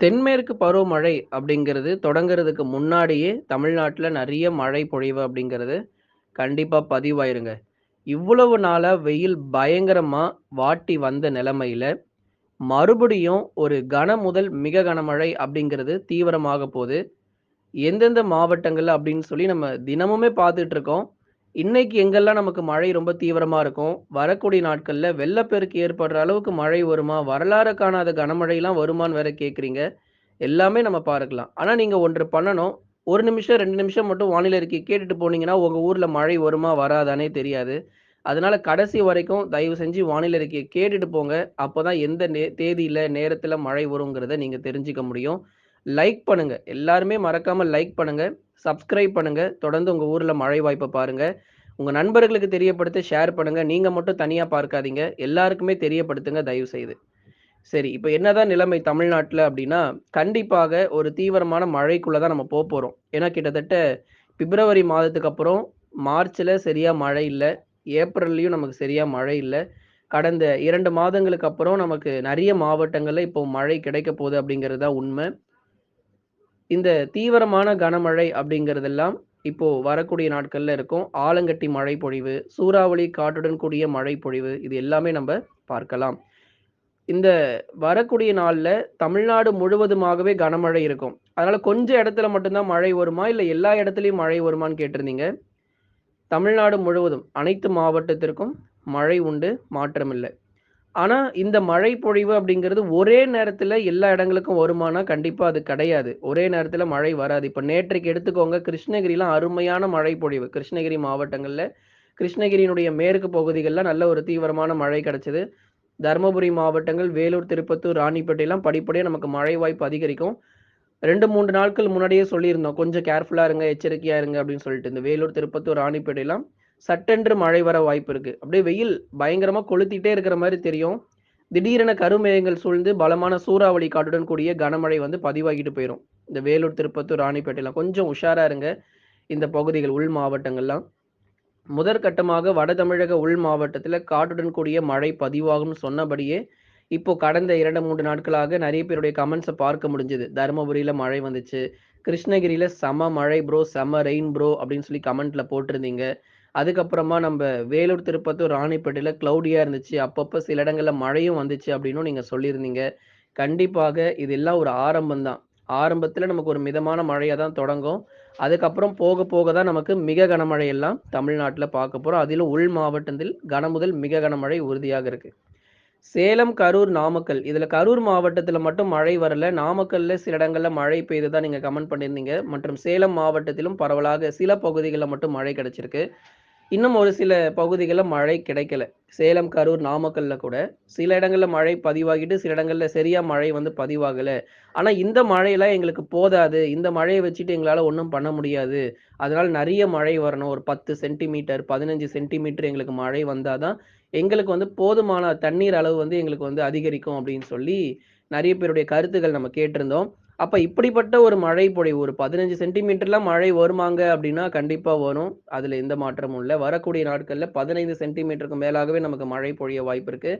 தென்மேற்கு பருவமழை அப்படிங்கிறது தொடங்குறதுக்கு முன்னாடியே தமிழ்நாட்டில் நிறைய மழை பொழிவு அப்படிங்கிறது கண்டிப்பாக பதிவாயிருங்க. இவ்வளவு நாளாக வெயில் பயங்கரமாக வாட்டி வந்த நிலமையில் மறுபடியும் ஒரு கன முதல் மிக கனமழை அப்படிங்கிறது தீவிரமாக போகுது எந்தெந்த மாவட்டங்கள் அப்படின்னு சொல்லி நம்ம தினமுமே பார்த்துட்டு இருக்கோம். இன்னைக்கு எங்கெல்லாம் நமக்கு மழை ரொம்ப தீவிரமா இருக்கும், வரக்கூடிய நாட்கள்ல வெள்ளப்பெருக்கு ஏற்படுற அளவுக்கு மழை வருமா? வரலாறு காணாத கனமழையெல்லாம் வருமான்னு வேற கேட்குறீங்க எல்லாமே நம்ம பார்க்கலாம். ஆனா நீங்க ஒன்று பண்ணணும். ஒரு நிமிஷம், ரெண்டு நிமிஷம் மட்டும் வானிலை இருக்கி கேட்டுட்டு போனீங்கன்னா, உங்க ஊர்ல மழை வருமா? வராதானே தெரியாது. அதனால கடைசி வரைக்கும் தயவு செஞ்சு வானிலை அறிக்கைய கேட்டுட்டு போங்க. அப்போதான் எந்த நே தேதியில, நேரத்துல மழை வருங்கிறத நீங்க தெரிஞ்சுக்க முடியும். லைக் பண்ணுங்க. எல்லாருமே மறக்காம லைக் பண்ணுங்க. சப்ஸ்கிரைப் பண்ணுங்க. தொடர்ந்து உங்க ஊர்ல மழை வாய்ப்பை பாருங்க. உங்க நண்பர்களுக்கு தெரியப்படுத்த ஷேர் பண்ணுங்க. நீங்க மட்டும் தனியா பார்க்காதீங்க. எல்லாருக்குமே தெரியப்படுத்துங்க தயவு செய்து. சரி, இப்போ என்னதான் நிலைமை தமிழ்நாட்டில் அப்படின்னா, கண்டிப்பாக ஒரு தீவிரமான மழைக்குள்ள தான் நம்ம போக போகிறோம் ஏன்னா கிட்டத்தட்ட பிப்ரவரி மாதத்துக்கு அப்புறம் மார்ச்சில் சரியாக மழை இல்லை ஏப்ரல்லையும் நமக்கு சரியாக மழை இல்லை கடந்த இரண்டு மாதங்களுக்கு அப்புறம் நமக்கு நிறைய மாவட்டங்களில் இப்போ மழை கிடைக்கப் போகுது அப்படிங்கிறது தான் உண்மை இந்த தீவிரமான கனமழை அப்படிங்கிறதெல்லாம் இப்போ வரக்கூடிய நாட்கள்ல இருக்கும். ஆலங்கட்டி மழை பொழிவு, சூறாவளி காற்றுடன் கூடிய மழை பொழிவு இது எல்லாமே நம்ம பார்க்கலாம். இந்த வரக்கூடிய நாள்ல தமிழ்நாடு முழுவதுமாகவே கனமழை இருக்கும். அதனால கொஞ்சம் இடத்துல மட்டும்தான் மழை வருமா? இல்ல எல்லா இடத்துலயும் மழை வருமான்னு கேட்டிருந்தீங்க. தமிழ்நாடு முழுவதும் அனைத்து மாவட்டத்திற்கும் மழை உண்டு, மாற்றமில்லை ஆனா இந்த மழை பொழிவு அப்படிங்கிறது ஒரே நேரத்துல எல்லா இடங்களுக்கும் வருமானா, கண்டிப்பா அது கிடையாது. ஒரே நேரத்துல மழை வராது. இப்ப நேற்றைக்கு எடுத்துக்கோங்க கிருஷ்ணகிரிலாம் அருமையான மழை பொழிவு. கிருஷ்ணகிரி மாவட்டங்கள்ல, கிருஷ்ணகிரியினுடைய மேற்கு பகுதிகளெலாம் நல்ல ஒரு தீவிரமான மழை கிடைச்சது. தர்மபுரி மாவட்டங்கள், வேலூர், திருப்பத்தூர், ராணிப்பேட்டையெல்லாம் படிப்படியாக நமக்கு மழை வாய்ப்பு அதிகரிக்கும். 2, 3 நாட்கள் முன்னாடியே சொல்லியிருந்தோம். கொஞ்சம் கேர்ஃபுல்லாக இருங்க, எச்சரிக்கையாக இருங்க அப்படின்னு சொல்லிட்டு. இந்த வேலூர், திருப்பத்தூர், ராணிப்பேட்டையெல்லாம் சட்டென்று மழை வர வாய்ப்பு இருக்கு. அப்படியே வெயில் பயங்கரமா கொளுத்திட்டே இருக்கிற மாதிரி தெரியும். திடீரென கருமேகங்கள் சூழ்ந்து பலமான சூறாவளி காட்டுடன் கூடிய கனமழை வந்து பதிவாகிட்டு போயிரும். இந்த வேலூர், திருப்பத்தூர், ராணிப்பேட்டைலாம் கொஞ்சம் உஷாரா இருங்க. இந்த பகுதிகள் உள் மாவட்டங்கள்லாம். முதற்கட்டமாக வட தமிழக உள் மாவட்டத்தில் காட்டுடன் கூடிய மழை பதிவாகும்னு சொன்னபடியே, இப்போ கடந்த 2, 3 நாட்களாக நிறைய பேருடைய கமெண்ட்ஸை பார்க்க முடிஞ்சது. தருமபுரியில மழை வந்துச்சு. கிருஷ்ணகிரியில சம மழை ப்ரோ, செம ரெயின் ப்ரோ அப்படின்னு சொல்லி கமெண்ட்ல போட்டிருந்தீங்க. அதுக்கப்புறமா நம்ம வேலூர், திருப்பத்தூர், ராணிப்பேட்டையில் க்ளௌடியாக இருந்துச்சு. அப்பப்போ சில இடங்களில் மழையும் வந்துச்சு அப்படின்னும் நீங்கள் சொல்லியிருந்தீங்க. கண்டிப்பாக இது எல்லாம் ஒரு ஆரம்பம் தான். ஆரம்பத்தில் நமக்கு ஒரு மிதமான மழையாக தான் தொடங்கும். அதுக்கப்புறம் போக போக தான் நமக்கு மிக கனமழையெல்லாம் எல்லாம் பார்க்க போகிறோம் அதிலும் உள் மாவட்டத்தில் கன முதல் மிக கனமழை உறுதியாக இருக்கு. சேலம், கரூர், நாமக்கல் இதில் கரூர் மாவட்டத்தில் மட்டும் மழை வரல. நாமக்கல்ல சில இடங்களில் மழை பெய்து தான் நீங்கள் கமெண்ட் பண்ணியிருந்தீங்க. மற்றும் சேலம் மாவட்டத்திலும் பரவலாக சில பகுதிகளில் மட்டும் மழை கிடைச்சிருக்கு. இன்னும் ஒரு சில பகுதிகளில் மழை கிடைக்கல. சேலம், கரூர், நாமக்கல்ல கூட சில இடங்கள்ல மழை பதிவாகிட்டு, சில இடங்கள்ல சரியா மழை வந்து பதிவாகல. ஆனா இந்த மழையெல்லாம் எங்களுக்கு போதாது. இந்த மழையை வச்சுட்டு எங்களால ஒன்றும் பண்ண முடியாது. அதனால நிறைய மழை வரணும். ஒரு 10 சென்டிமீட்டர், 15 சென்டிமீட்டர் எங்களுக்கு மழை வந்தால் தான், எங்களுக்கு வந்து போதுமான தண்ணீர் அளவு வந்து எங்களுக்கு வந்து அதிகரிக்கும் அப்படின்னு சொல்லி நிறைய பேருடைய கருத்துக்கள் நம்ம கேட்டிருந்தோம். அப்ப இப்படிப்பட்ட ஒரு மழை பொழிவு ஒரு 15 சென்டிமீட்டர்லாம் மழை வருமாங்க அப்படின்னா, கண்டிப்பா வரும். அதுல எந்த மாற்றமும் இல்லை வரக்கூடிய நாட்கள்ல 15 சென்டிமீட்டருக்கு மேலாகவே நமக்கு மழை பொழிய வாய்ப்பு இருக்கு.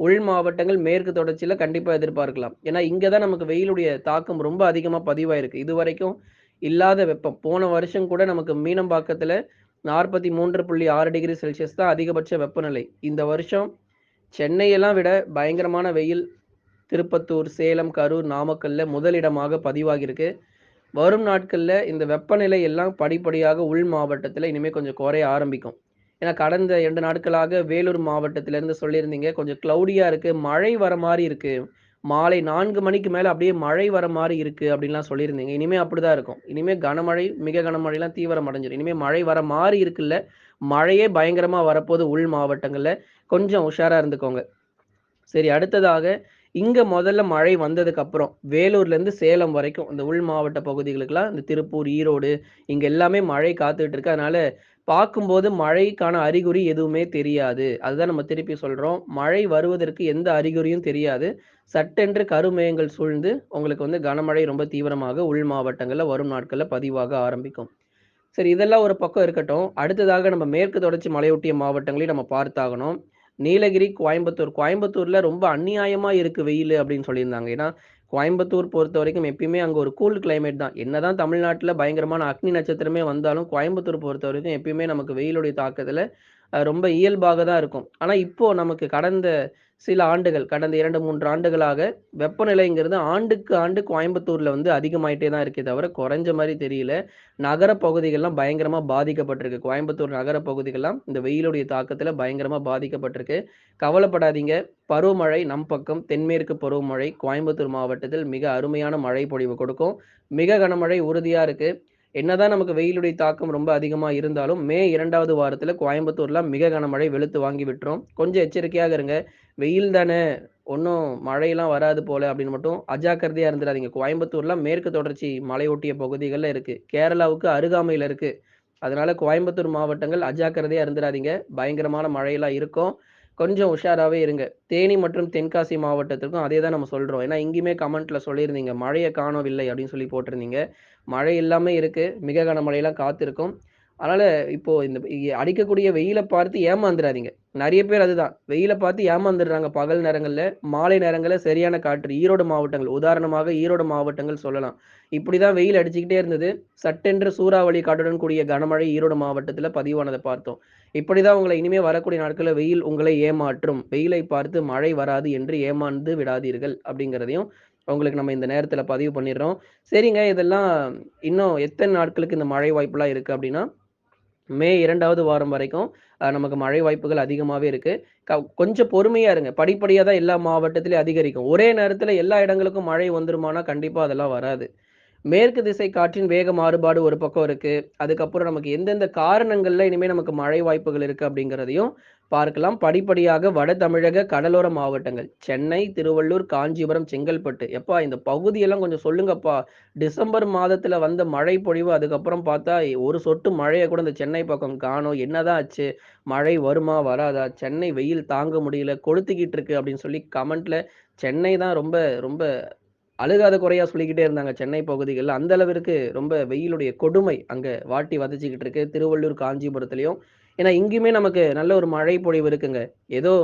உள் மாவட்டங்கள் மேற்கு தொடர்ச்சியில கண்டிப்பா எதிர்பார்க்கலாம். ஏன்னா இங்கதான் நமக்கு வெயிலுடைய தாக்கம் ரொம்ப அதிகமா பதிவாயிருக்கு. இதுவரைக்கும் இல்லாத வெப்பம். போன வருஷம் கூட நமக்கு மீனம்பாக்கத்தில் நாற்பத்தி மூன்று புள்ளி ஆறு டிகிரி செல்சியஸ் தான் அதிகபட்ச வெப்பநிலை. இந்த வருஷம் சென்னையெல்லாம் விட பயங்கரமான வெயில் திருப்பத்தூர், சேலம், கரூர், நாமக்கல்ல முதலிடமாக பதிவாகியிருக்கு. வரும் நாட்களில் இந்த வெப்பநிலை எல்லாம் படிப்படியாக உள் மாவட்டத்தில் இனிமேல் கொஞ்சம் குறைய ஆரம்பிக்கும். ஏன்னா கடந்த இரண்டு நாட்களாக வேலூர் மாவட்டத்திலேருந்து சொல்லியிருந்தீங்க, கொஞ்சம் க்ளௌடியாக இருக்குது மழை வர மாதிரி இருக்குது மாலை நான்கு மணிக்கு மேலே அப்படியே மழை வர மாதிரி இருக்குது அப்படின்லாம் சொல்லியிருந்தீங்க. அப்படி தான் இருக்கும். இனிமேல் கனமழை, மிக கனமழைலாம் தீவிரம் அடைஞ்சிடும் இனிமேல் மழை வர மாதிரி இருக்குல்ல. மழையே பயங்கரமாக வரப்போது உள் மாவட்டங்களில் கொஞ்சம் உஷாராக இருந்துக்கோங்க. சரி அடுத்ததாக இங்க முதல்ல மழை வந்ததுக்கு அப்புறம் வேலூர்லேருந்து சேலம் வரைக்கும் இந்த உள் மாவட்ட பகுதிகளுக்கெல்லாம் இந்த திருப்பூர், ஈரோடு இங்க எல்லாமே மழை காத்துட்டு இருக்கு. அதனால பார்க்கும்போது மழைக்கான அறிகுறி எதுவுமே தெரியாது. அதுதான் நம்ம திருப்பி சொல்றோம். மழை வருவதற்கு எந்த அறிகுறியும் தெரியாது. சட்டென்று கருமேகங்கள் சூழ்ந்து உங்களுக்கு வந்து கனமழை ரொம்ப தீவிரமாக உள் மாவட்டங்களில் வரும் நாட்களில் பதிவாக ஆரம்பிக்கும். சரி இதெல்லாம் ஒரு பக்கம் இருக்கட்டும். அடுத்ததாக நம்ம மேற்கு தொடர்ச்சி மலையொட்டிய மாவட்டங்களையும் நம்ம பார்த்தாகணும். நீலகிரி, கோயம்புத்தூர். கோயம்புத்தூர்ல ரொம்ப அநியாயமா இருக்கு வெயில் அப்படின்னு சொல்லியிருந்தாங்க. ஏன்னா, கோயம்புத்தூர் பொறுத்த வரைக்கும் எப்பயுமே அங்க ஒரு கூல் கிளைமேட் தான். என்னதான் தமிழ்நாட்டுல பயங்கரமான அக்னி நட்சத்திரமே வந்தாலும், கோயம்புத்தூர் பொறுத்த வரைக்கும் எப்பயுமே நமக்கு வெயிலுடைய தாக்கத்துல ரொம்ப இயல்பாக தான் இருக்கும். ஆனா இப்போ நமக்கு கடந்த சில ஆண்டுகள், கடந்த 2, 3 ஆண்டுகளாக வெப்பநிலைங்கிறது ஆண்டுக்கு ஆண்டு கோயம்புத்தூர்ல வந்து அதிகமாயிட்டே தான் இருக்கே தவிர, குறைஞ்ச மாதிரி தெரியல. நகர பகுதிகள்லாம் பயங்கரமா பாதிக்கப்பட்டிருக்கு. கோயம்புத்தூர் நகர பகுதிகள்லாம் இந்த வெயிலுடைய தாக்கத்துல பயங்கரமா பாதிக்கப்பட்டிருக்கு. கவலைப்படாதீங்க. பருவமழை நம் பக்கம். தென்மேற்கு பருவமழை கோயம்புத்தூர் மாவட்டத்தில் மிக அருமையான மழை பொழிவு கொடுக்கும். மிக கனமழை உறுதியா இருக்கு. என்னதான் நமக்கு வெயிலுடைய தாக்கம் ரொம்ப அதிகமாக இருந்தாலும், மே இரண்டாவது வாரத்தில் கோயம்புத்தூர்லாம் மிக கனமழை வெளுத்து வாங்கி விட்டுரும். கொஞ்சம் எச்சரிக்கையாக இருங்க. வெயில் தானே, ஒன்றும் மழையெல்லாம் வராது போல அப்படின்னு மட்டும் அஜாக்கிரதையாக இருந்துடாதீங்க கோயம்புத்தூர்லாம் மேற்கு தொடர்ச்சி மலையொட்டிய பகுதிகளில் இருக்குது கேரளாவுக்கு அருகாமையில் இருக்குது அதனால கோயம்புத்தூர் மாவட்டங்கள் அஜாக்கிரதையாக இருந்துடாதீங்க பயங்கரமான மழையெல்லாம் இருக்கும். கொஞ்சம் உஷாராகவே இருங்க. தேனி மற்றும் தென்காசி மாவட்டத்துக்கும் அதே தான் நம்ம சொல்கிறோம் ஏன்னா இங்கேயுமே கமெண்ட்ல சொல்லியிருந்தீங்க. மழையை காணவில்லை அப்படின்னு சொல்லி போட்டிருந்தீங்க. மழை எல்லாமே இருக்குது மிக மழையெல்லாம் காத்திருக்கும். அதனால இப்போ இந்த அடிக்கக்கூடிய வெயிலை பார்த்து ஏமாந்துடாதீங்க நிறைய பேர் அதுதான். வெயிலை பார்த்து ஏமாந்துடுறாங்க பகல் நேரங்களில் மாலை நேரங்களில் சரியான காற்று. ஈரோடு மாவட்டங்கள், உதாரணமாக ஈரோடு மாவட்டங்கள் சொல்லலாம். இப்படி தான் வெயில் அடிச்சுக்கிட்டே இருந்தது. சட்டென்று சூறாவளி காற்றுடன் கூடிய கனமழை ஈரோடு மாவட்டத்தில் பதிவானதை பார்த்தோம். இப்படி தான் உங்களை இனிமே வரக்கூடிய நாட்களில் வெயில் உங்களை ஏமாற்றும். வெயிலை பார்த்து மழை வராது என்று ஏமாந்து விடாதீர்கள். அப்படிங்கிறதையும் உங்களுக்கு நம்ம இந்த நேரத்தில் பதிவு பண்ணிடுறோம். சரிங்க இதெல்லாம் இன்னும் எத்தனை நாட்களுக்கு இந்த மழை வாய்ப்புலாம் இருக்குது அப்படின்னா, மே இரண்டாவது வாரம் வரைக்கும் நமக்கு மழை வாய்ப்புகள் அதிகமாகவே இருக்குது க கொஞ்சம் பொறுமையாக இருங்க. படிப்படியாக தான் எல்லா மாவட்டத்திலையும் அதிகரிக்கும். ஒரே நேரத்தில் எல்லா இடங்களுக்கும் மழை வந்துருமானா, கண்டிப்பாக அதெல்லாம் வராது. மேற்கு திசை காற்றின் வேக மாறுபாடு ஒரு பக்கம் இருக்கு. அதுக்கப்புறம் நமக்கு எந்தெந்த காரணங்கள்ல இனிமே நமக்கு மழை வாய்ப்புகள் இருக்கு அப்படிங்கிறதையும் பார்க்கலாம். படிப்படியாக வட தமிழக கடலோர மாவட்டங்கள். சென்னை, திருவள்ளூர், காஞ்சிபுரம், செங்கல்பட்டு. எப்பா இந்த பகுதியெல்லாம் கொஞ்சம் சொல்லுங்கப்பா. டிசம்பர் மாதத்துல வந்த மழை பொழிவு அதுக்கப்புறம் பார்த்தா, ஒரு சொட்டு மழையை கூட இந்த சென்னை பக்கம் காணும் என்னதான் ஆச்சு? மழை வருமா? வராதா? சென்னை வெயில் தாங்க முடியல. கொளுத்திக்கிட்டு இருக்கு அப்படின்னு சொல்லி கமெண்ட்ல சென்னை தான் ரொம்ப ரொம்ப அழுகாத குறையா சொல்லிக்கிட்டே இருந்தாங்க சென்னை பகுதிகளில் அந்த அளவிற்கு ரொம்ப வெயிலுடைய கொடுமை அங்க வாட்டி வதச்சிக்கிட்டு இருக்கு. திருவள்ளூர், காஞ்சிபுரத்திலயும். ஏன்னா இங்கேயுமே நமக்கு நல்ல ஒரு மழை பொழிவு இருக்குங்க. ஏதோ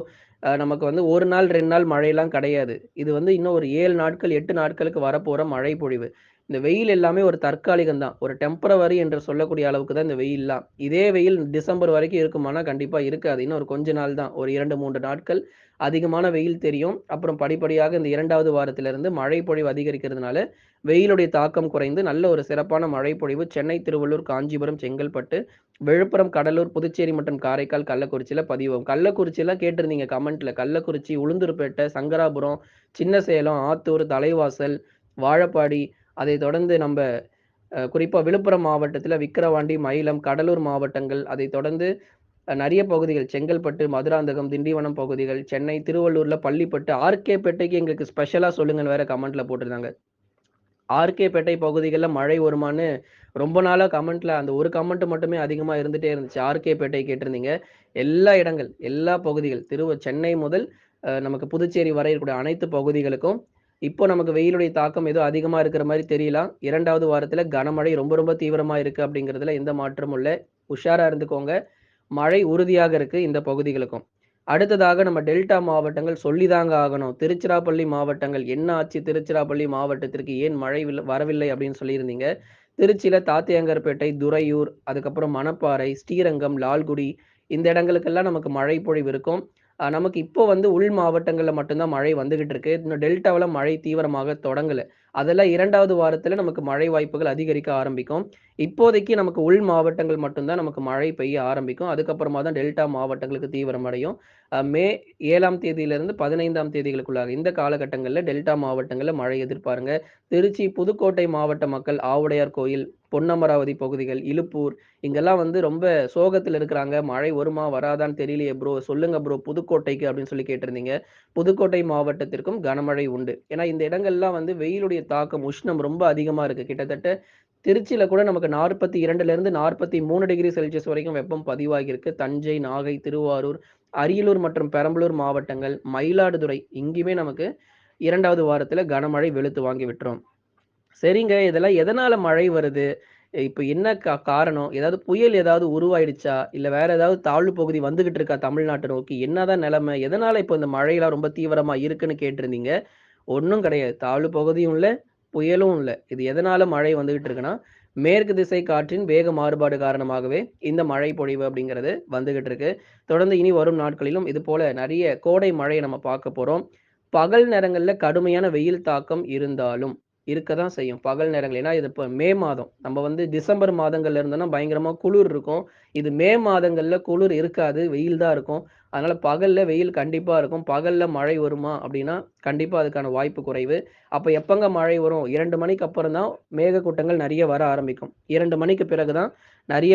நமக்கு வந்து ஒரு நாள், ரெண்டு நாள் மழையெல்லாம் கிடையாது. இது வந்து இன்னும் ஒரு ஏழு நாட்கள், எட்டு நாட்களுக்கு வரப்போற மழை பொழிவு. இந்த வெயில் எல்லாமே ஒரு தற்காலிகம் தான். ஒரு டெம்பரவரி என்று சொல்லக்கூடிய அளவுக்கு தான் இந்த வெயில்லாம். இதே வெயில் டிசம்பர் வரைக்கும் இருக்குமானா, கண்டிப்பாக இருக்காது. இன்னும் ஒரு கொஞ்ச நாள் தான். ஒரு 2, 3 நாட்கள் அதிகமான வெயில் தெரியும். அப்புறம் படிப்படியாக இந்த இரண்டாவது வாரத்திலிருந்து மழை பொழிவு அதிகரிக்கிறதுனால, வெயிலுடைய தாக்கம் குறைந்து நல்ல ஒரு சிறப்பான மழை பொழிவு சென்னை, திருவள்ளூர், காஞ்சிபுரம், செங்கல்பட்டு, விழுப்புரம், கடலூர், புதுச்சேரி மற்றும் காரைக்கால், கள்ளக்குறிச்சியில் பதிவாகும். கள்ளக்குறிச்சிலாம் கேட்டிருந்தீங்க கமெண்ட்ல. கள்ளக்குறிச்சி, உளுந்தூர்பேட்டை, சங்கராபுரம், சின்னசேலம், ஆத்தூர், தலைவாசல், வாழப்பாடி, அதை தொடர்ந்து நம்ம குறிப்பாக விழுப்புரம் மாவட்டத்தில் விக்கிரவாண்டி, மயிலம், கடலூர் மாவட்டங்கள், அதைத் தொடர்ந்து நிறைய பகுதிகள் செங்கல்பட்டு, மதுராந்தகம், திண்டிவனம் பகுதிகள், சென்னை, திருவள்ளூரில் பள்ளிப்பட்டு, ஆர்.கே.பேட்டைக்கு எங்களுக்கு ஸ்பெஷலாக சொல்லுங்கன்னு வேற கமெண்ட்ல போட்டிருந்தாங்க. ஆர்.கே.பேட்டை பகுதிகளில் மழை வருமான்னு ரொம்ப நாளாக கமெண்ட்ல அந்த ஒரு கமெண்ட் மட்டுமே அதிகமாக இருந்துகிட்டே இருந்துச்சு. ஆர்.கே.பேட்டை கேட்டிருந்தீங்க. எல்லா இடங்கள், எல்லா பகுதிகள் திருவ சென்னை முதல் நமக்கு புதுச்சேரி வரை இருக்கக்கூடிய அனைத்து பகுதிகளுக்கும், இப்போ நமக்கு வெயிலுடைய தாக்கம் ஏதோ அதிகமாக இருக்கிற மாதிரி தெரியலாம். இரண்டாவது வாரத்தில் கனமழை ரொம்ப ரொம்ப தீவிரமாக இருக்குது அப்படிங்கிறதுல எந்த மாற்றமும் இல்லை உஷாராக இருந்துக்கோங்க. மழை உறுதியாக இருக்குது இந்த பகுதிகளுக்கும். அடுத்ததாக நம்ம டெல்டா மாவட்டங்கள் சொல்லிதாங்க ஆகணும். திருச்சிராப்பள்ளி மாவட்டங்கள் என்ன ஆச்சு திருச்சிராப்பள்ளி மாவட்டத்திற்கு ஏன் மழை வரவில்லை அப்படின்னு சொல்லியிருந்தீங்க. திருச்சியில் தாத்தியங்கர்பேட்டை துறையூர், அதுக்கப்புறம் மணப்பாறை, ஸ்ரீரங்கம், லால்குடி இந்த இடங்களுக்கெல்லாம் நமக்கு மழை பொழிவு இருக்கும். நமக்கு இப்போ வந்து உள் மாவட்டங்களில் மட்டும்தான் மழை வந்துகிட்டு இருக்கு. இன்னும் டெல்டாவில் மழை தீவிரமாக தொடங்கலை அதெல்லாம் இரண்டாவது வாரத்தில் நமக்கு மழை வாய்ப்புகள் அதிகரிக்க ஆரம்பிக்கும். இப்போதைக்கு நமக்கு உள் மாவட்டங்கள் மட்டும்தான் நமக்கு மழை பெய்ய ஆரம்பிக்கும். அதுக்கப்புறமா தான் டெல்டா மாவட்டங்களுக்கு தீவிரமடையும். அடையும் மே ஏழாம் தேதியிலிருந்து 15ஆம் தேதிகளுக்குள்ளாக இந்த காலகட்டங்களில் டெல்டா மாவட்டங்களில் மழை எதிர்பாருங்க. திருச்சி, புதுக்கோட்டை மாவட்ட மக்கள் ஆவுடையார் கோயில், பொன்னமராவதி பகுதிகள், இழுப்பூர் இங்கெல்லாம் வந்து ரொம்ப சோகத்தில் இருக்கிறாங்க. மழை வருமா? வராதான்னு தெரியலையே ப்ரோ. சொல்லுங்க ப்ரோ புதுக்கோட்டைக்கு அப்படின்னு சொல்லி கேட்டிருந்தீங்க. புதுக்கோட்டை மாவட்டத்திற்கும் கனமழை உண்டு. ஏன்னா இந்த இடங்கள்லாம் வந்து வெயிலுடைய தாக்கம், உஷ்ணம் ரொம்ப அதிகமா இருக்கு. கிட்டத்தட்ட திருச்சியில கூட நமக்கு 42லிருந்து 43 டிகிரி செல்சியஸ் வரைக்கும் வெப்பம் பதிவாகியிருக்கு. தஞ்சை, நாகை, திருவாரூர், அரியலூர் மற்றும் பெரம்பலூர் மாவட்டங்கள், மயிலாடுதுறை இங்கேயுமே நமக்கு இரண்டாவது வாரத்தில் கனமழை வெளுத்து வாங்கி விட்டுரும். சரிங்க இதெல்லாம் எதனால மழை வருது? இப்போ என்ன கா காரணம்? ஏதாவது புயல் ஏதாவது உருவாயிடுச்சா? இல்லை வேற ஏதாவது தாழ்வு பகுதி வந்துகிட்டு இருக்கா தமிழ்நாட்டை நோக்கி? என்னதான் நிலைமை? எதனால இப்போ இந்த மழையெல்லாம் ரொம்ப தீவிரமா இருக்குன்னு கேட்டிருந்தீங்க. ஒன்றும் கிடையாது. தாழ்வு பகுதியும் இல்லை புயலும் இல்லை இது எதனால மழை வந்துகிட்டு இருக்குன்னா, மேற்கு திசை காற்றின் வேக மாறுபாடு காரணமாகவே இந்த மழை பொழிவு அப்படிங்கிறது வந்துகிட்டு இருக்கு. தொடர்ந்து இனி வரும் நாட்களிலும் இது போல நிறைய கோடை மழையை நம்ம பார்க்க போறோம். பகல் நேரங்களில் கடுமையான வெயில் தாக்கம் இருந்தாலும், இருக்க தான் செய்யும். பகல் நேரங்கள். ஏன்னா, இது இப்போ மே மாதம். நம்ம வந்து டிசம்பர் மாதங்கள்ல இருந்தோம்னா பயங்கரமாக குளிர் இருக்கும். இது மே மாதங்களில் குளிர் இருக்காது. வெயில் தான் இருக்கும். அதனால பகல்ல வெயில் கண்டிப்பா இருக்கும். பகல்ல மழை வருமா? அப்படின்னா, கண்டிப்பா அதுக்கான வாய்ப்பு குறைவு. அப்ப எப்பங்க மழை வரும்? இரண்டு மணிக்கு அப்புறம் தான் மேகக்கூட்டங்கள் நிறைய வர ஆரம்பிக்கும். இரண்டு மணிக்கு பிறகு தான்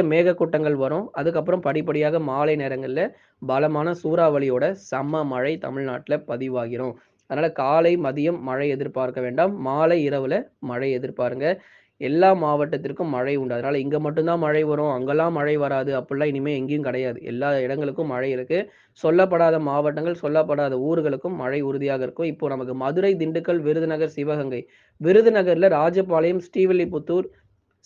மேகக்கூட்டங்கள் வரும். அதுக்கப்புறம் படிப்படியாக மாலை நேரங்கள்ல பலமான சூறாவளியோட சம மழை தமிழ்நாட்டுல பதிவாகிரும். அதனால காலை, மதியம் மழை எதிர்பார்க்க வேண்டாம். மாலை, இரவுல மழை எதிர்பாருங்க. எல்லா மாவட்டத்திற்கும் மழை உண்டு. அதனால் இங்கே மட்டும்தான் மழை வரும், அங்கெல்லாம் மழை வராது அப்படிலாம் இனிமேல் எங்கேயும் கிடையாது. எல்லா இடங்களுக்கும் மழை இருக்கு. சொல்லப்படாத மாவட்டங்கள், சொல்லப்படாத ஊர்களுக்கும் மழை உறுதியாக இருக்கும். இப்போ நமக்கு மதுரை, திண்டுக்கல், விருதுநகர், சிவகங்கை. விருதுநகரில் ராஜபாளையம், ஸ்ரீவில்லிபுத்தூர்,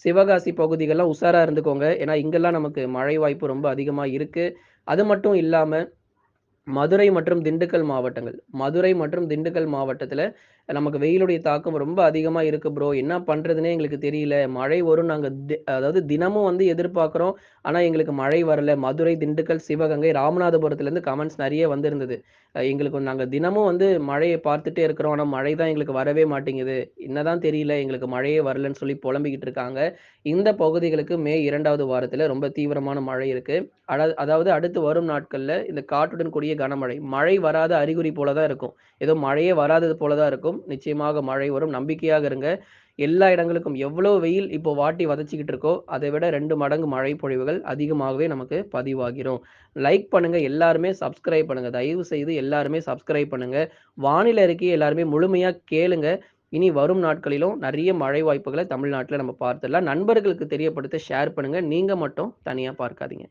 சிவகாசி பகுதிகள்லாம் உஷாராக இருந்துக்கோங்க. ஏன்னா, இங்கெல்லாம் நமக்கு மழை வாய்ப்பு ரொம்ப அதிகமாக இருக்குது அது மட்டும் இல்லாமல் மதுரை மற்றும் திண்டுக்கல் மாவட்டங்கள். மதுரை மற்றும் திண்டுக்கல் மாவட்டத்தில் நமக்கு வெயிலுடைய தாக்கம் ரொம்ப அதிகமாக இருக்குது ப்ரோ. என்ன பண்ணுறதுனே எங்களுக்கு தெரியல. மழை வரும் நாங்கள் அதாவது தினமும் வந்து எதிர்பார்க்குறோம் ஆனால் எங்களுக்கு மழை வரல. மதுரை, திண்டுக்கல், சிவகங்கை, ராமநாதபுரத்துலேருந்து கமெண்ட்ஸ் நிறைய வந்திருந்தது. எங்களுக்கு நாங்கள் தினமும் வந்து மழையை பார்த்துட்டே இருக்கிறோம். ஆனால் மழை தான் எங்களுக்கு வரவே மாட்டேங்குது. என்னதான் தெரியல எங்களுக்கு மழையே வரலன்னு சொல்லி புலம்பிக்கிட்டு இருக்காங்க. இந்த பகுதிகளுக்கு மே இரண்டாவது வாரத்தில் ரொம்ப தீவிரமான மழை இருக்கு. அதாவது அடுத்து வரும் நாட்களில் இந்த காற்றுடன் கூடிய கனமழை. மழை வராத அறிகுறி போல தான் இருக்கும். ஏதோ மழையே வராதது போல தான் இருக்கும். நிச்சயமாக மழை வரும். நம்பிக்கையாக இருங்க. எல்லா இடங்களுக்கும் எவ்வளோ வெயில் இப்போ வாட்டி வதச்சிக்கிட்டு இருக்கோ, அதை விட ரெண்டு மடங்கு மழை பொழிவுகள் அதிகமாகவே நமக்கு பதிவாகிரும். லைக் பண்ணுங்க. எல்லாருமே சப்ஸ்கிரைப் பண்ணுங்க. தயவு செய்து எல்லாருமே சப்ஸ்கிரைப் பண்ணுங்க. வானிலை இருக்கே எல்லாருமே முழுமையாக கேளுங்க. இனி வரும் நாட்களிலும் நிறைய மழை வாய்ப்புகளை தமிழ்நாட்டில் நம்ம பார்த்துடலாம். நண்பர்களுக்கு தெரியப்படுத்த ஷேர் பண்ணுங்க. நீங்க மட்டும் தனியாக பார்க்காதீங்க.